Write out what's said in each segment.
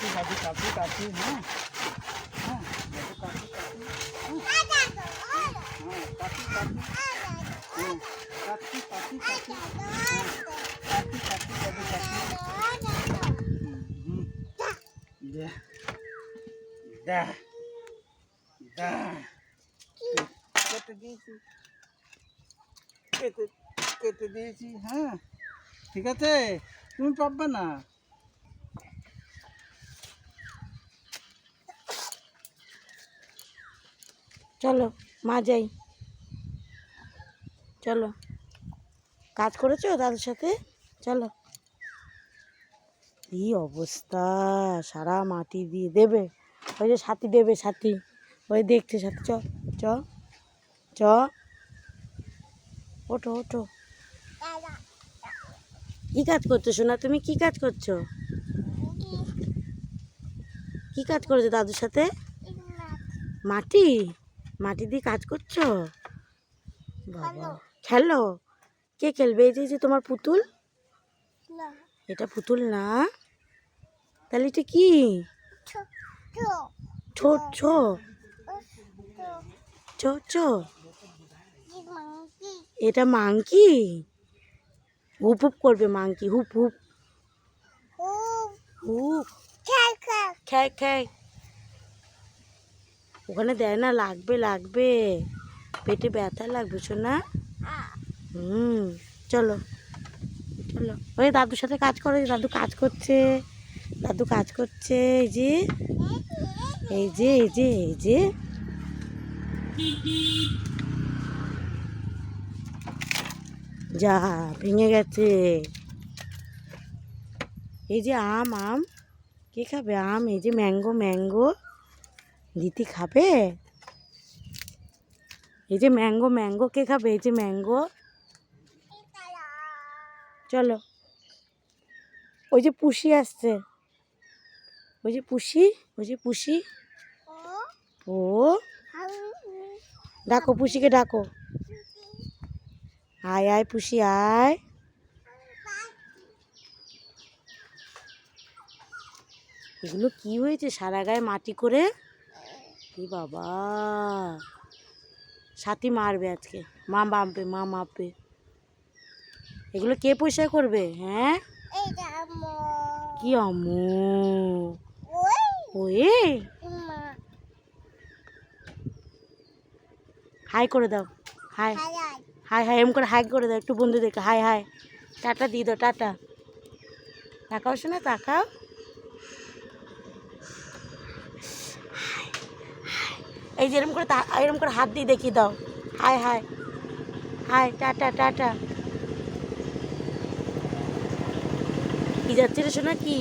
কাশি দাদু কাশি কাশি হ্যাঁ হ্যাঁ হ্যাঁ কাশি কাশি হ্যাঁ কাশি কাশি দাদু হুম দে কেটে দিয়েছি কেটে কেটে দিয়েছি হ্যাঁ। ঠিক আছে? তুমি পারবে না? চলো, মা যাই। চলো। কাজ করেছ দাদুর সাথে? চলো। এই অবস্থা? সারা মাটি দিয়ে দেবে। ওই যে সাথী দেবে, সাথী। ওই দেখছে সাথী। চ চ চ। ওঠো ওঠো। কি কাজ করছ সোনা? তুমি কি কাজ করছ? কি কাজ করেছ দাদুর সাথে? মাটি? মাটি দিয়ে কাজ করছ? বাবা। খেলো। কে খেলবে? এই যে- তোমার পুতুল? এটা পুতুল না? তাহলে এটা কি? ছো। ছো ছো। ছো এটা মাংকি? হুপ হুপ করবে মাংকি। হুপ হুপ। হুপ। খ্যাই খ্যাই ওখানে দেয় না, লাগবে লাগবে। পেটে ব্যথা লাগবে শোনা হুম, চলো। চলো। ওই দাদুর সাথে কাজ করো দাদু কাজ করছে। দাদু কাজ করছে, এই যে। এই যে এই যে এই যে। যা, ভেঙে গেছে। এই যে আম আম। কে খাবে? আম, এই যে ম্যাঙ্গো ম্যাঙ্গো। দিদি খাবে? এই যে ম্যাঙ্গো ম্যাঙ্গো কে খাবে? এই যে ম্যাঙ্গো। চলো। ওই যে পুষি আসছে। ওই যে পুষি, ওই যে পুষি। ও। ডাকো পুষিকে, ডাকো। আয় আয় পুষি, আয়। এগুলো কি হয়েছে? সারা গায়ে মাটি করে? কি বাবা। সাথী মারবে আজকে। মা মাপবে মা মাপবে। এগুলো কে পয়সা করবে হ্যাঁ? কি আমু ওয়ে হাই করে দাও। হাই। Hi hi. এম করে হাই করে দাও। একটু বন্ধুদেরকে। High hi. টাটা দিয়ে দাও টাটা। তাকাও শোনা তাকাও। এই যে এরকম করে এরকম করে হাত দিয়ে দেখিয়ে দাও। হাই হাই হাই টাটা টাটা কি যাচ্ছে রে শোনা কি?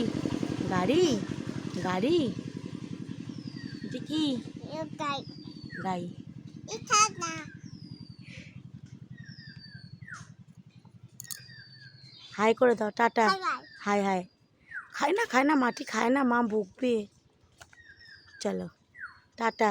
গাড়ি? গাড়ি? এটা কি? গাই হাই করে দাও টাটা হাই হাই খায় না খায় না, মাটি খায় না, মা বকবে চলো টাটা